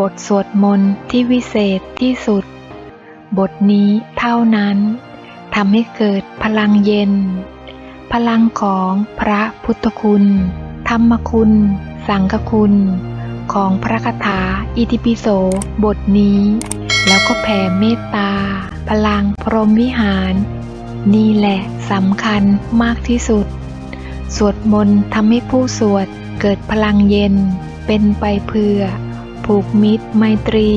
บทสวดมนต์ที่วิเศษที่สุด บทนี้เท่านั้นทำให้เกิดพลังเย็น พลังของพระพุทธคุณ ธรรมคุณ สังฆคุณ ของพระคาถาอิติปิโสบทนี้ แล้วก็แผ่เมตตา พลังพรหมวิหาร นี่แหละสำคัญมากที่สุด สวดมนต์ทำให้ผู้สวดเกิดพลังเย็นเป็นไปเพื่อ ผูกมิตรไมตรี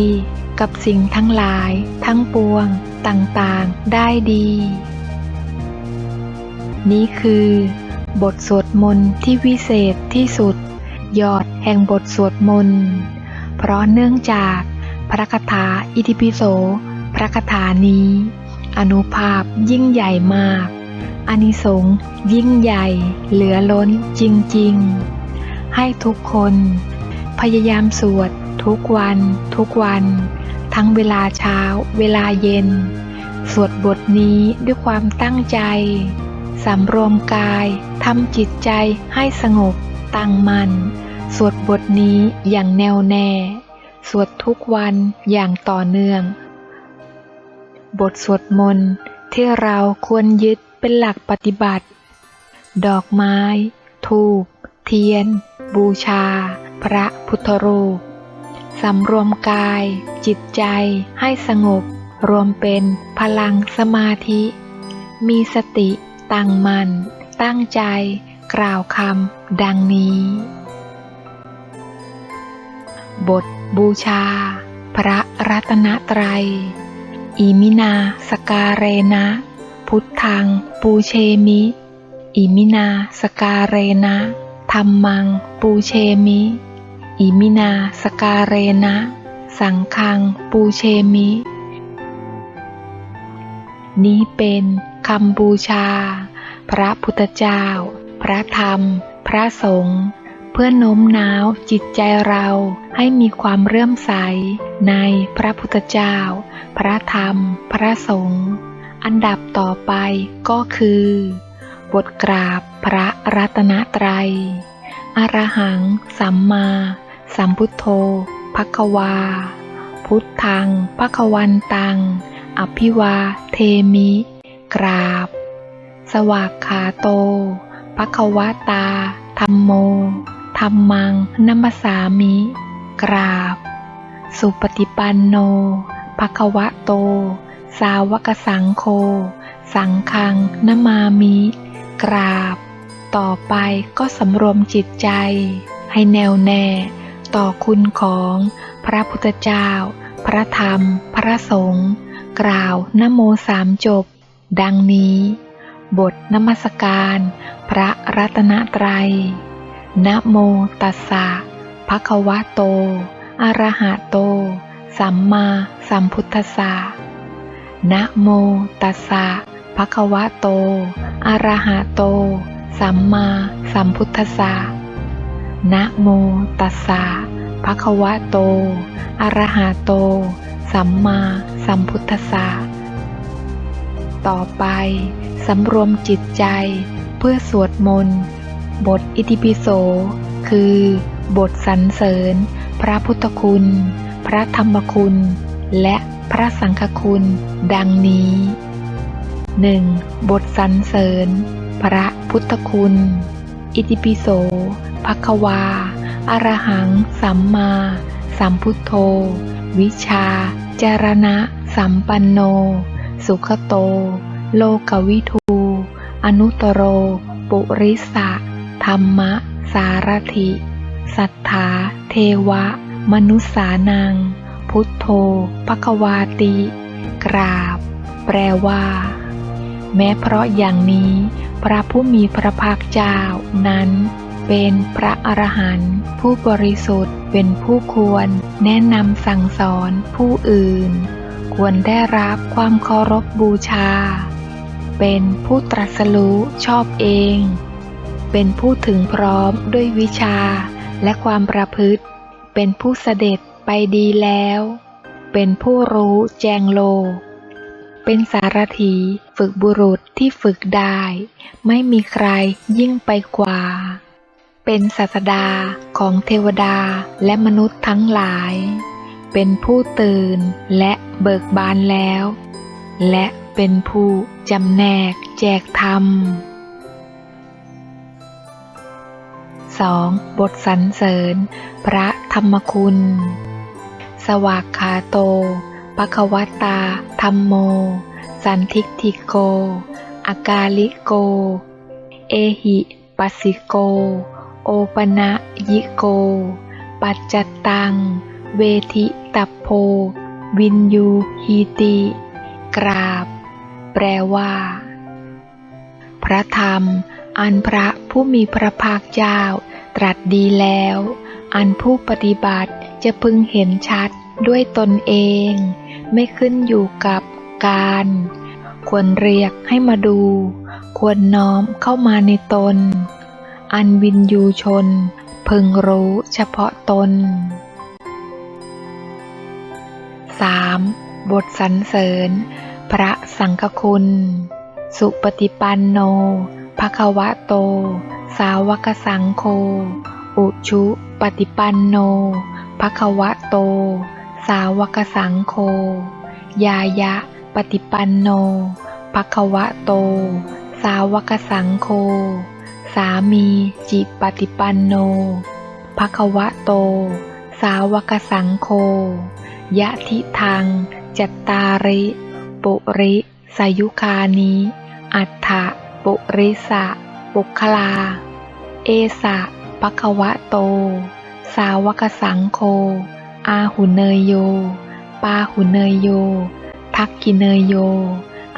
กับสิ่งทั้งหลาย ทั้งปวง ต่างๆ ได้ดี นี่คือ บทสวดมนต์ที่วิเศษที่สุด ยอดแห่งบทสวดมนต์ เพราะเนื่องจากพระคาถาอิติปิโส พระคาถานี้ อนุภาพยิ่งใหญ่มากอานิสงส์ยิ่งใหญ่เหลือล้นจริง ๆ ให้ทุกคน พยายามสวด ทุกวัน ทุกวัน ทั้งเวลาเช้า เวลาเย็น สวดบทนี้ด้วยความตั้งใจสำรวมกายทำจิตใจให้สงบ ตั้งมัน่นสวดบทนี้อย่างแน่วแน่ สวดทุกวันอย่างต่อเนื่อง บทสวดมนต์ที่เราควรยึดเป็นหลักปฏิบัติ ดอกไม้ ทูบ เทียน บูชา พระพุทธรูป สำรวมกาย จิตใจให้สงบ รวมเป็นพลังสมาธิ มีสติตั้งมัน่นตั้งใจ กล่าวคำดังนี้ บทบูชา พระรัตนตรัย อิมินาสการเรนะ พุทธังปูเชมิ อิมินาสการเรนะธรรมังปูเชมิ อิมินาสกาเรนะ สังฆังปูเชมิ นี้เป็นคำบูชา พระพุทธเจ้า พระธรรม พระสงฆ์เพื่อโน้มน้าวจิตใจเราให้มีความเรื่อมใสในพระพุทธเจ้า พระธรรม พระสงฆ์อันดับต่อไปก็คือ บทกราบพระรัตนตรัยอรหังสัมมา สัมพุทโธภควา พุทธังภควันตัง อภิวาเทมิ กราบ สวากขาโตภควตา ธรรมโม ธรรมังนัมสสามิ กราบ สุปฏิปันโนภควะโต สาวกสังโฆ สังฆังนมามิ กราบ ต่อไปก็สำรวมจิตใจให้แน่วแน่ ต่อคุณของพระพุทธเจ้า พระธรรม พระสงฆ์กล่าวนโมสามจบ ดังนี้ บทนมัสการ พระรัตนตรัยนะโมตัสสะภะคะวะโต อะระหะโต สัมมาสัมพุทธัสสะนะโมตัสสะภะคะวะโต อะระหะโต สัมมาสัมพุทธัสสะ นะโมตัสสะภะคะวะโต อะระหะโต สัมมาสัมพุทธัสสะ ต่อไปสำรวมจิตใจเพื่อสวดมนต์ บทอิติปิโส คือ บทสรรเสริญ พระพุทธคุณ พระธรรมคุณ และพระสังฆคุณ ดังนี้ 1. บทสรรเสริญ พระพุทธคุณ อิติปิโส ภควา อรหัง สัมมา สัมพุทโธ วิชา จารณะ สัมปันโน สุขโต โลกวิทู อนุตโร ปุริสะ ธรรมะ สารถิ สัทธา เทวะ มนุษสานัง พุทโธภควาติ กราบ แปลว่า แม้เพราะอย่างนี้ พระผู้มีพระภาคเจ้านั้น เป็นพระอรหันต์ผู้บริสุทธิ์เป็นผู้ควร แนะนำสั่งสอนผู้อื่น ควรได้รับความเคารพบูชา เป็นผู้ตรัสรู้ชอบเอง เป็นผู้ถึงพร้อมด้วยวิชาและความประพฤติ เป็นผู้เสด็จไปดีแล้ว เป็นผู้รู้แจงโลกเป็นสารถีฝึกบุรุษที่ฝึกได้ ไม่มีใครยิ่งไปกว่า เป็นศาสดาของเทวดาและมนุษย์ทั้งหลาย เป็นผู้ตื่นและเบิกบานแล้ว และเป็นผู้จำแนกแจกธรรม 2. บทสรรเสริญ พระธรรมคุณ สวากขาโตปะควตาธรรมโม สันทิกทิโก อากาลิโก เอหิปัสสิโก โอปนะยิโก ปัจจตตัง เวทิตัพโพ วินยูฮีติ กราบ แปลว่า พระธรรม อันพระผู้มีพระภาคเจ้า ตรัสดีแล้ว อันผู้ปฏิบัติจะพึงเห็นชัดด้วยตนเอง ไม่ขึ้นอยู่กับการ ควรเรียกให้มาดู ควรน้อมเข้ามาในตน อันวินยูชน พึงรู้เฉพาะตน 3. บทสรรเสริญ พระสังฆคุณ สุปฏิปันโนภควะโต สาวกสังโฆอุชุปฏิปันโนภควะโต สาวกสังโฆยายะ ปฏิปันโนภควะโต สาวกสังโฆ สามีจิปฏิปันโนภควะโต สาวกสังโฆยะทิทางจัตตาริปุริสายุคานิอัฏฐะปุริสะปุคลา เอสะปะคะวะโต สาวกสังโฆอาหุเนยโย ปาหุเนยโย ทักกิเนยโย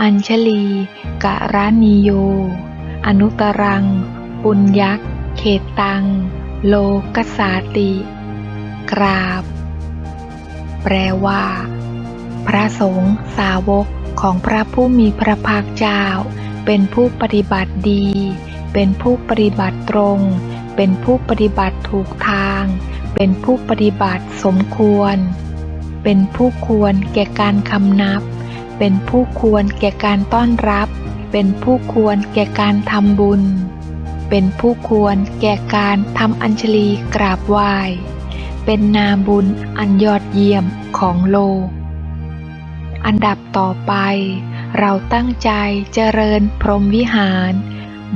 อัญชลีกะรานิโย อนุตรัง ปุญยักษ์เขตตัง โลกสาติ กราบ แปลว่า พระสงฆ์สาวกของพระผู้มีพระภาคเจ้า เป็นผู้ปฏิบัติดี เป็นผู้ปฏิบัติตรง เป็นผู้ปฏิบัติถูกทาง เป็นผู้ปฏิบัติสมควร เป็นผู้ควรแก่การคำนับ เป็นผู้ควรแก่การต้อนรับ เป็นผู้ควรแก่การทำบุญ เป็นผู้ควรแก่การทำอัญชลีกราบไหว้ เป็นนาบุญอันยอดเยี่ยมของโลก อันดับต่อไป เราตั้งใจเจริญพรหมวิหาร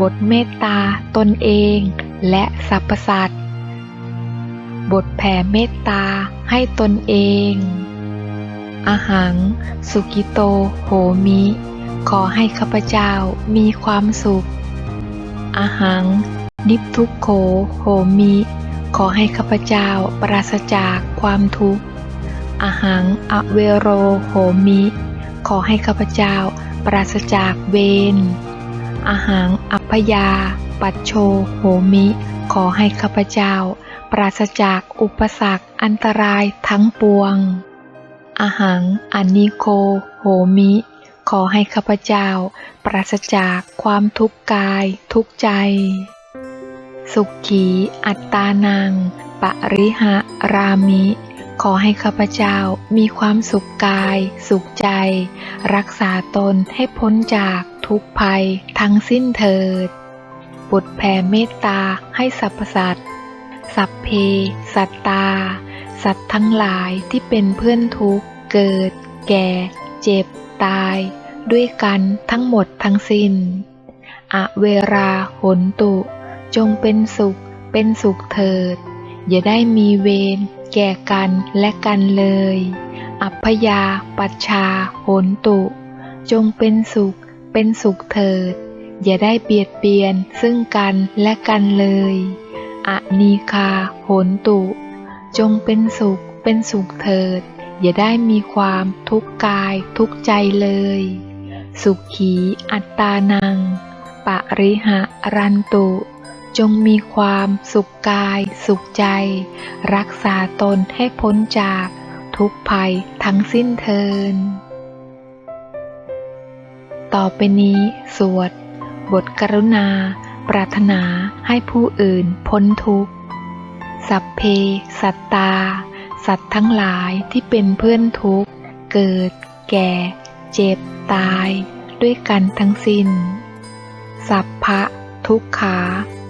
บทเมตตาตนเองและสรรพสัตว์ บทแผ่เมตตาให้ตนเองอาหัง สุกิโต โหมิ ขอให้ข้าพเจ้ามีความสุข อาหัง นิพทุกโขโหมิ ขอให้ข้าพเจ้าปราศจากความทุกข์อาหังอเวโรโหมิ ขอให้ข้าพเจ้าปราศจากเวรอาหังอัพยา ปัจโชโหมิ ขอให้ข้าพเจ้า ปราศจากอุปสรรคอันตรายทั้งปวงอาหังอนิโคโหมิ ขอให้ข้าพเจ้า ปราศจากความทุกข์กายทุกใจ สุขีอัตตานัง ปริหะรามิ ขอให้ข้าพเจ้ามีความสุขกาย สุขใจ รักษาตนให้พ้นจากทุกภัยทั้งสิ้นเถิด บุตรแผ่เมตตาให้สรรพสัตว์ สัพเพ สัตตา สัตว์ทั้งหลายที่เป็นเพื่อนทุกเกิด แก่ เจ็บ ตายด้วยกันทั้งหมดทั้งสิ้น อเวราหนตุ จงเป็นสุขเป็นสุขเถิด อย่าได้มีเวรแก่กันและกันเลย อัพยาปัชชาโหนตุ จงเป็นสุขเป็นสุขเถิด อย่าได้เบียดเบียนซึ่งกันและกันเลย อนีคาโหนตุ จงเป็นสุขเป็นสุขเถิด อย่าได้มีความทุกข์กายทุกข์ใจเลย สุขีอัตตานังปริหะรันตุ จงมีความสุขกายสุขใจ รักษาตนให้พ้นจากทุกภัยทั้งสิ้นเทิน ต่อไปนี้สวด บทกรุณา ปรารถนาให้ผู้อื่นพ้นทุกข์ สัพเพสัตตา สัตว์ทั้งหลายที่เป็นเพื่อนทุกข์ เกิด แก่ เจ็บ ตาย ด้วยกันทั้งสิ้น สัพพะ ทุกขา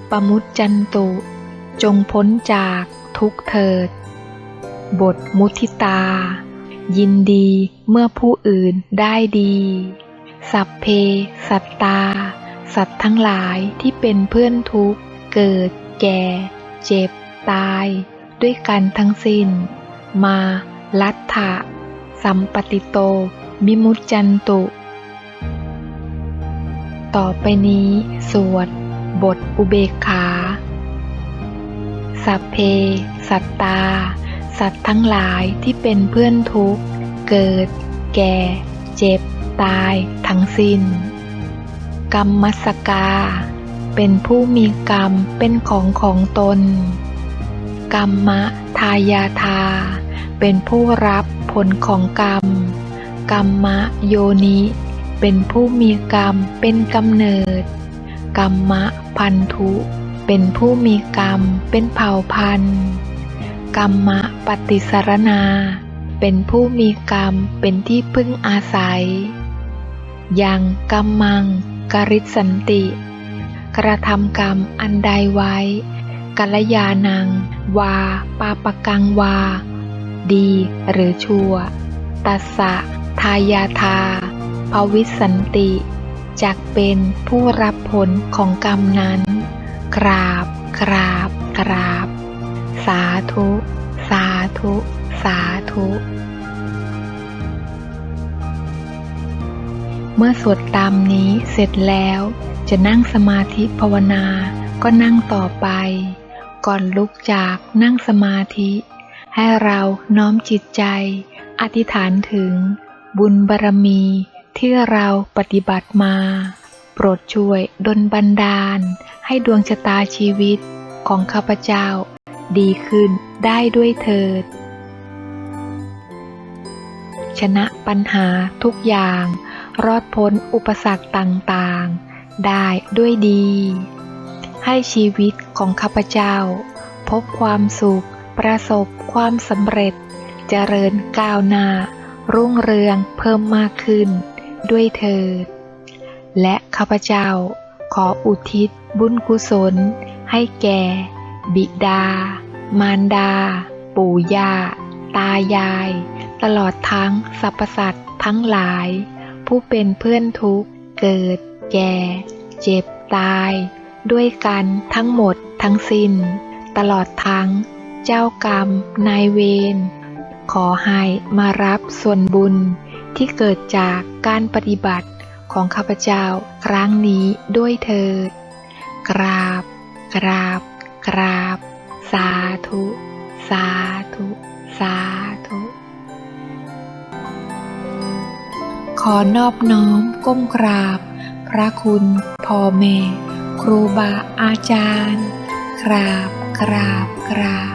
ปมุจจันตุ จงพ้นจากทุกเถิด บทมุทิตา ยินดีเมื่อผู้อื่นได้ดี สัพเพ สัตตา สัตว์ทั้งหลายที่เป็นเพื่อนทุกข์ เกิด แก่ เจ็บ ตายด้วยกันทั้งสิ้น มาลัทธะสัมปติโต มิมุจจันตุ ต่อไปนี้สวด บทอุเบกขาสัพเพ สัตตา สัตว์ทั้งหลายที่เป็นเพื่อนทุกข์ เกิด แก่ เจ็บ ตาย ทั้งสิ้น กรรมมสกา เป็นผู้มีกรรมเป็นของของตน กรรมะทายาทา เป็นผู้รับผลของกรรม กรรมะโยนิ เป็นผู้มีกรรมเป็นกำเนิด กรรมะพันธุ เป็นผู้มีกรรมเป็นเผ่าพันธุ์กรรมะปฏิสารนา เป็นผู้มีกรรมเป็นที่พึ่งอาศัย ยังกรรมังกริสันติ กระทำกรรมอันใดไว้กัลยาณัง วาปาปกังวา ดีหรือชั่ว ตัสสะทายาทาภวิสันติ จักเป็นผู้รับผลของกรรมนั้น กราบ กราบ กราบ สาธุ สาธุ สาธุ เมื่อสวดตามนี้เสร็จแล้ว จะนั่งสมาธิภาวนา ก็นั่งต่อไป ก่อนลุกจากนั่งสมาธิ ให้เราน้อมจิตใจ อธิษฐานถึง บุญบารมี ที่เราปฏิบัติมา โปรดช่วยดลบันดาล ให้ดวงชะตาชีวิตของข้าพเจ้า ดีขึ้นได้ด้วยเถิด ชนะปัญหาทุกอย่าง รอดพ้นอุปสรรคต่างๆ ได้ด้วยดี ให้ชีวิตของข้าพเจ้า พบความสุข ประสบความสำเร็จเจริญก้าวหน้า รุ่งเรืองเพิ่มมากขึ้น ด้วยเถิด และข้าพเจ้าขออุทิศบุญกุศล ให้แก่ บิดา มารดา ปู่ย่า ตายาย ตลอดทั้งสรรพสัตว์ทั้งหลาย ผู้เป็นเพื่อนทุกเกิด แก่ เจ็บตาย ด้วยกันทั้งหมดทั้งสิ้น ตลอดทั้ง เจ้ากรรมนายเวรขอให้มารับส่วนบุญที่เกิดจากการปฏิบัติของข้าพเจ้าครั้งนี้ด้วยเถิด กราบ กราบ กราบ สาธุ สาธุ สาธุ ขอนอบน้อมก้มกราบ พระคุณพ่อแม่ ครูบาอาจารย์ กราบ กราบ กราบ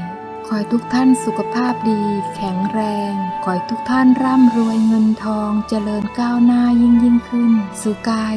ขอให้ทุกท่านสุขภาพดี แข็งแรง ขอให้ทุกท่านร่ำรวยเงินทองเจริญก้าวหน้ายิ่งยิ่งขึ้นสุกาย